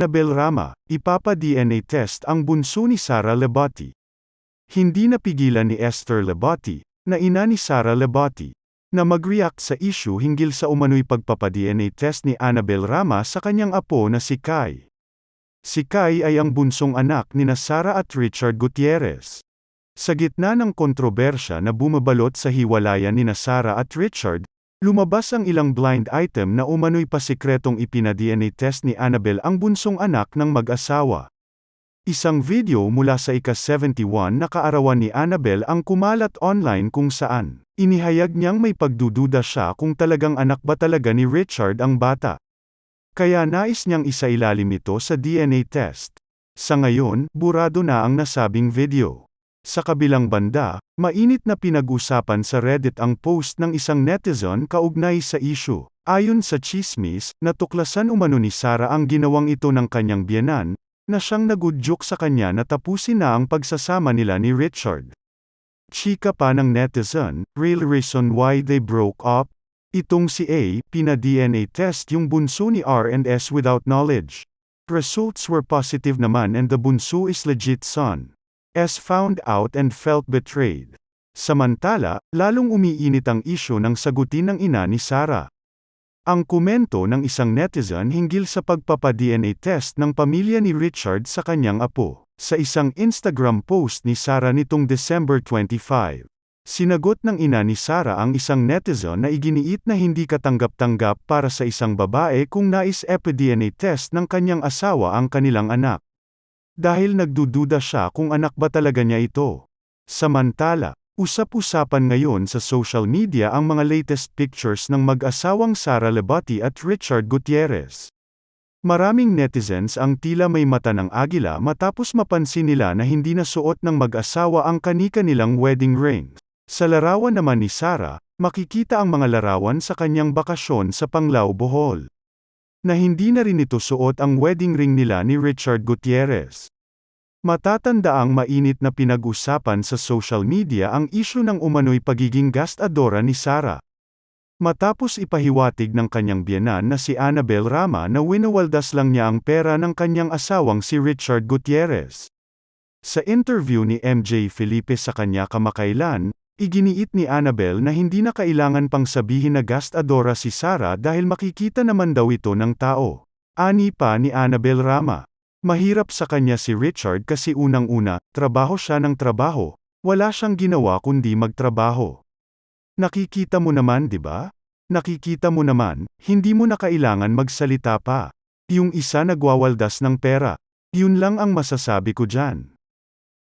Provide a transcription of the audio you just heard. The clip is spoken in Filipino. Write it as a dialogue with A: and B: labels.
A: Annabel Rama, ipapa-DNA test ang bunso ni Sara Lebati. Hindi napigilan ni Esther Lebati, na ina ni Sara Lebati, na mag-react sa issue hinggil sa umano'y pagpapa-DNA test ni Annabel Rama sa kanyang apo na si Kai. Si Kai ay ang bunsong anak ni na Sara at Richard Gutierrez. Sa gitna ng kontrobersya na bumabalot sa hiwalayan ni na Sara at Richard, lumabas ang ilang blind item na umano'y pasikretong ipina-DNA test ni Annabel ang bunsong anak ng mag-asawa. Isang video mula sa ika-71 na kaarawan ni Annabel ang kumalat online kung saan, inihayag niyang may pagdududa siya kung talagang anak ba talaga ni Richard ang bata. Kaya nais niyang isailalim ito sa DNA test. Sa ngayon, burado na ang nasabing video. Sa kabilang banda, mainit na pinag-usapan sa Reddit ang post ng isang netizen kaugnay sa issue. Ayon sa chismis, natuklasan umano ni Sara ang ginawang ito ng kanyang biyenan, na siyang nagudyok sa kanya na tapusin na ang pagsasama nila ni Richard. Chika pa ng netizen, real reason why they broke up? Itong si A, pina-DNA test yung bunso ni R&S without knowledge. Results were positive naman and the bunso is legit son. S found out and felt betrayed. Samantala, lalong umiinit ang isyo ng sagutin ng ina ni Sara. Ang komento ng isang netizen hinggil sa pagpapa-DNA test ng pamilya ni Richard sa kanyang apo. Sa isang Instagram post ni Sara nitong December 25, sinagot ng ina ni Sara ang isang netizen na iginiit na hindi katanggap-tanggap para sa isang babae kung nais epi-DNA test ng kanyang asawa ang kanilang anak. Dahil nagdududa siya kung anak ba talaga niya ito. Samantala, usap-usapan ngayon sa social media ang mga latest pictures ng mag-asawang Sara Lebati at Richard Gutierrez. Maraming netizens ang tila may mata ng agila matapos mapansin nila na hindi na suot ng mag-asawa ang kanika nilang wedding rings. Sa larawan naman ni Sara, makikita ang mga larawan sa kanyang bakasyon sa Panglao, Bohol na hindi na rin ito suot ang wedding ring nila ni Richard Gutierrez. Matatanda ang mainit na pinag-usapan sa social media ang isyu ng umano'y pagiging gastadora ni Sara. Matapos ipahiwatig ng kanyang biyanan na si Annabel Rama na winawaldas lang niya ang pera ng kanyang asawang si Richard Gutierrez. Sa interview ni MJ Felipe sa kanya kamakailan, Iginiit ni Annabel na hindi na kailangan pang sabihin na gastadora si Sara dahil makikita naman daw ito ng tao. Ani pa ni Annabel Rama. Mahirap sa kanya si Richard kasi unang-una, trabaho siya ng trabaho, wala siyang ginawa kundi magtrabaho. Nakikita mo naman 'di ba? Nakikita mo naman, hindi mo na kailangan magsalita pa. Yung isa nagwawaldas ng pera. Yun lang ang masasabi ko dyan.